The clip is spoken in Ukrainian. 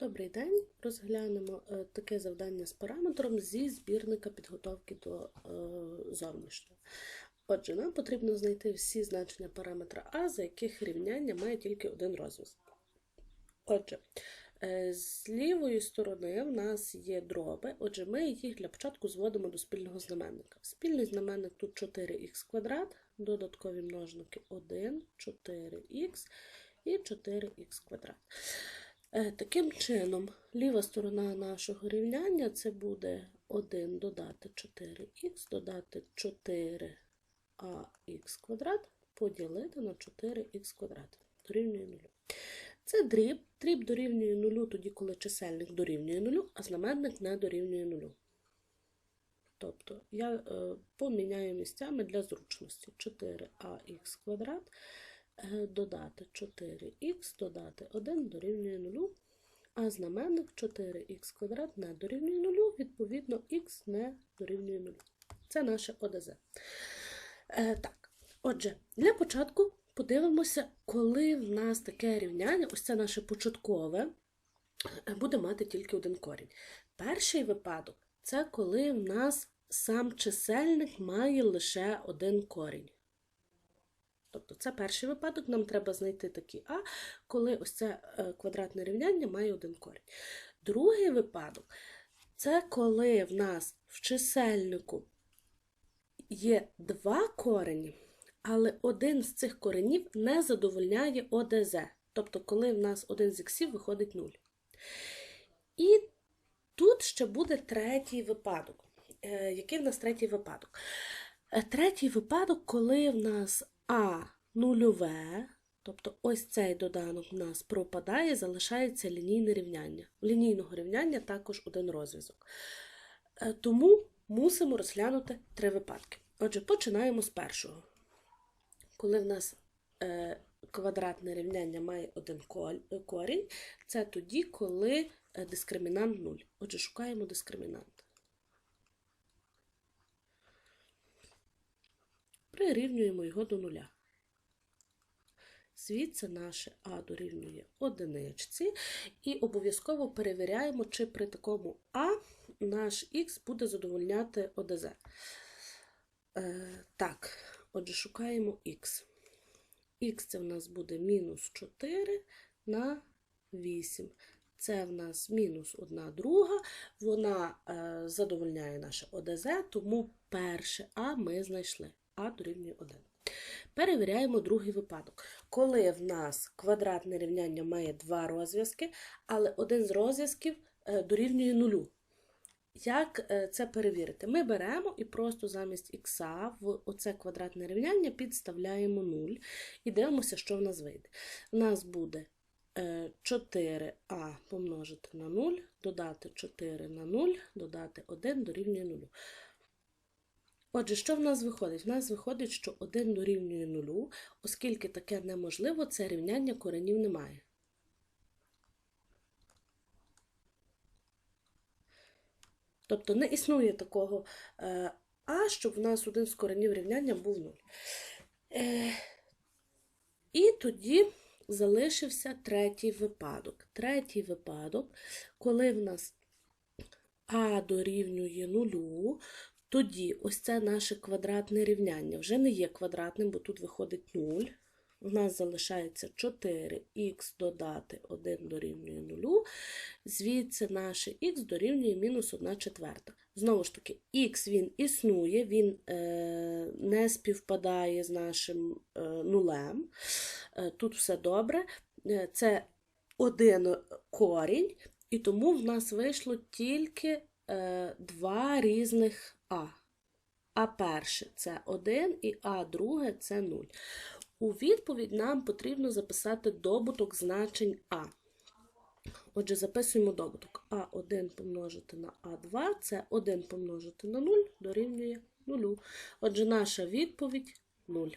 Добрий день. Розглянемо е, таке завдання з параметром зі збірника підготовки до е, зовнішнього. Отже, нам потрібно знайти всі значення параметра А, за яких рівняння має тільки один розв'язок. Отже, е, з лівої сторони в нас є дроби, отже, ми їх для початку зводимо до спільного знаменника. Спільний знаменник тут 4х квадрат, додаткові множники 1, 4х і 4х квадрат. Е, Таким чином, ліва сторона нашого рівняння це буде 1 додати 4х, додати 4ах квадрат поділити на 4х квадрат. Дорівнює 0. Це дріб. Дріб дорівнює 0 тоді, коли чисельник дорівнює 0, а знаменник не дорівнює 0. Тобто я е, поміняю місцями для зручності 4ах квадрат додати 4х, додати 1 дорівнює 0, а знаменник 4х квадрат не дорівнює 0, відповідно, х не дорівнює 0. Це наше ОДЗ. Е, так, отже, для початку подивимося, коли в нас таке рівняння, ось це наше початкове, е, буде мати тільки один корінь. Перший випадок це коли в нас сам чисельник має лише один корінь. Тобто це перший випадок, нам треба знайти такий А, коли ось це е, квадратне рівняння має один корінь. Другий випадок це коли в нас в чисельнику є два корені, але один з цих коренів не задовольняє ОДЗ. Тобто, коли в нас один з іксів виходить 0. І тут ще буде третій випадок. Е, Який в нас третій випадок? Е, Третій випадок, коли в нас А нульове, тобто ось цей доданок в нас пропадає, залишається лінійне рівняння. У лінійного рівняння також один розв'язок. Е, Тому мусимо розглянути три випадки. Отже, починаємо з першого. Коли в нас е, квадратне рівняння має один корінь, це тоді, коли е, дискримінант 0. Отже, шукаємо дискримінант. Прирівнюємо його до нуля. Звідси наше А дорівнює одиничці. І обов'язково перевіряємо, чи при такому А наш Х буде задовольняти ОДЗ. Е, так, отже, шукаємо Х. Х це в нас буде мінус 4 на 8. Це в нас мінус 1 друга. Вона е, задовольняє наше ОДЗ, тому перше А ми знайшли. А дорівнює 1. Перевіряємо другий випадок. Коли в нас квадратне рівняння має два розв'язки, але один з розв'язків е, дорівнює нулю. Як е, це перевірити? Ми беремо і просто замість х в оце квадратне рівняння підставляємо 0 і дивимося, що в нас вийде. У нас буде е, 4а помножити на 0, додати 4 на 0, додати 1 дорівнює 0. Отже, що в нас виходить? В нас виходить, що 1 дорівнює 0, оскільки таке неможливо, це рівняння коренів немає. Тобто не існує такого е, А, щоб в нас один з коренів рівняння був 0. Е, і тоді залишився третій випадок. Третій випадок, коли в нас А дорівнює 0, тоді ось це наше квадратне рівняння вже не є квадратним, бо тут виходить 0. У нас залишається 4х додати 1 дорівнює 0. Звідси наше х дорівнює мінус 1 четверта. Знову ж таки, х він існує, він е, не співпадає з нашим е, нулем. Е, тут все добре. Е, це один корінь, і тому в нас вийшло тільки е, два різних А. А перше це 1 і А друге це 0. У відповідь нам потрібно записати добуток значень А. Отже, записуємо добуток. А1 помножити на А2 це 1 помножити на 0 дорівнює 0. Отже, наша відповідь 0.